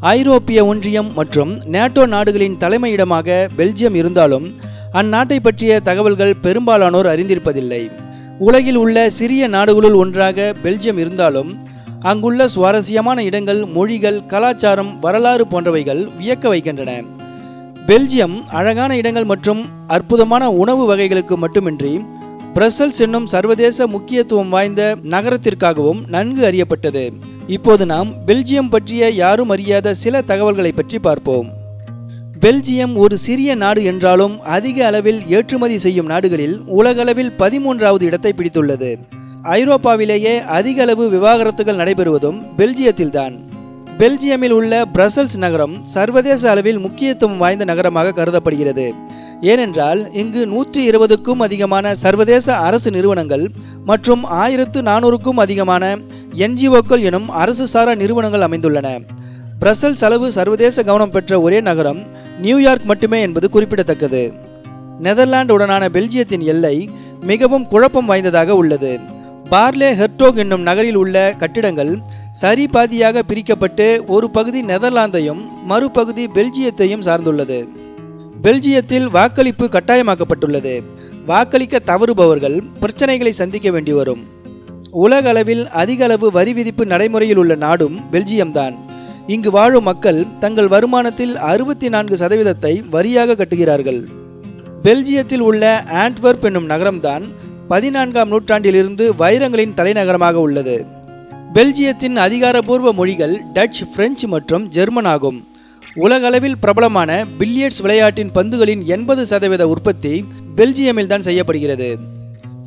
ஐரோப்பிய ஒன்றியம் மற்றும் நேட்டோ நாடுகளின் தலைமையிடமாக பெல்ஜியம் இருந்தாலும் அந்நாட்டை பற்றிய தகவல்கள் பெரும்பாலானோர் அறிந்திருப்பதில்லை. உலகில் உள்ள சிறிய நாடுகளுள் ஒன்றாக பெல்ஜியம் இருந்தாலும் அங்குள்ள சுவாரஸ்யமான இடங்கள் மொழிகள் கலாச்சாரம் வரலாறு போன்றவைகள் வியக்க வைக்கின்றன. பெல்ஜியம் அழகான இடங்கள் மற்றும் அற்புதமான உணவு வகைகளுக்கு மட்டுமின்றி பிரசல்ஸ் என்னும் சர்வதேச முக்கியத்துவம் வாய்ந்த நகரத்திற்காகவும் நன்கு அறியப்பட்டது. இப்போது நாம் பெல்ஜியம் பற்றிய யாரும் அறியாத சில தகவல்களை பற்றி பார்ப்போம். பெல்ஜியம் ஒரு சிறிய நாடு என்றாலும் அதிக அளவில் ஏற்றுமதி செய்யும் நாடுகளில் உலகளவில் பதிமூன்றாவது இடத்தை பிடித்துள்ளது. ஐரோப்பாவிலேயே அதிக அளவு விவாகரத்துகள் நடைபெறுவதும் பெல்ஜியத்தில்தான். பெல்ஜியமில் உள்ள பிரசல்ஸ் நகரம் சர்வதேச அளவில் முக்கியத்துவம் வாய்ந்த நகரமாக கருதப்படுகிறது. ஏனென்றால் இங்கு நூற்றி இருபதுக்கும் அதிகமான சர்வதேச அரசு நிறுவனங்கள் மற்றும் ஆயிரத்து நானூறுக்கும் அதிகமான என்ஜிஓக்கள் எனும் அரசு சாரா நிறுவனங்கள் அமைந்துள்ளன. பிரசல்ஸ் அளவு சர்வதேச கவனம் பெற்ற ஒரே நகரம் நியூயார்க் மட்டுமே என்பது குறிப்பிடத்தக்கது. நெதர்லாந்து உடனான பெல்ஜியத்தின் எல்லை மிகவும் குழப்பம் வாய்ந்ததாக உள்ளது. பார்லே ஹெர்டோக் என்னும் நகரில் உள்ள கட்டிடங்கள் சரி பாதியாக பிரிக்கப்பட்டு ஒரு பகுதி நெதர்லாந்தையும் மறுபகுதி பெல்ஜியத்தையும் சார்ந்துள்ளது. பெல்ஜியத்தில் வாக்களிப்பு கட்டாயமாக்கப்பட்டுள்ளது. வாக்களிக்க தவறுபவர்கள் பிரச்சனைகளை சந்திக்க வேண்டி வரும். உலக அளவில் அதிக அளவு வரி விதிப்பு நடைமுறையில் உள்ள நாடும் பெல்ஜியம்தான். இங்கு வாழும் மக்கள் தங்கள் வருமானத்தில் அறுபத்தி நான்கு சதவீதத்தை வரியாக கட்டுகிறார்கள். பெல்ஜியத்தில் உள்ள ஆண்ட்வர்ப் என்னும் நகரம்தான் பதினான்காம் நூற்றாண்டிலிருந்து வைரங்களின் தலைநகரமாக உள்ளது. பெல்ஜியத்தின் அதிகாரபூர்வ மொழிகள் டச் பிரெஞ்சு மற்றும் ஜெர்மன் ஆகும். உலகளவில் பிரபலமான பில்லியர்ட்ஸ் விளையாட்டின் பந்துகளின் எண்பது சதவீத உற்பத்தி பெல்ஜியமில் தான் செய்யப்படுகிறது.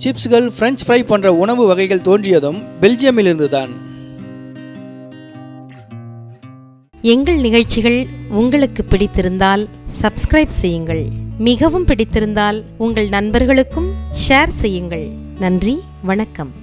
சிப்ஸ்கள் ஃப்ரெஞ்ச் ஃப்ரை போன்ற உணவு வகைகள் தோன்றியதும் பெல்ஜியமிலிருந்துதான். எங்கள் நிகழ்ச்சிகள் உங்களுக்கு பிடித்திருந்தால் சப்ஸ்கிரைப் செய்யுங்கள். மிகவும் பிடித்திருந்தால் உங்கள் நண்பர்களுக்கும் ஷேர் செய்யுங்கள். நன்றி வணக்கம்.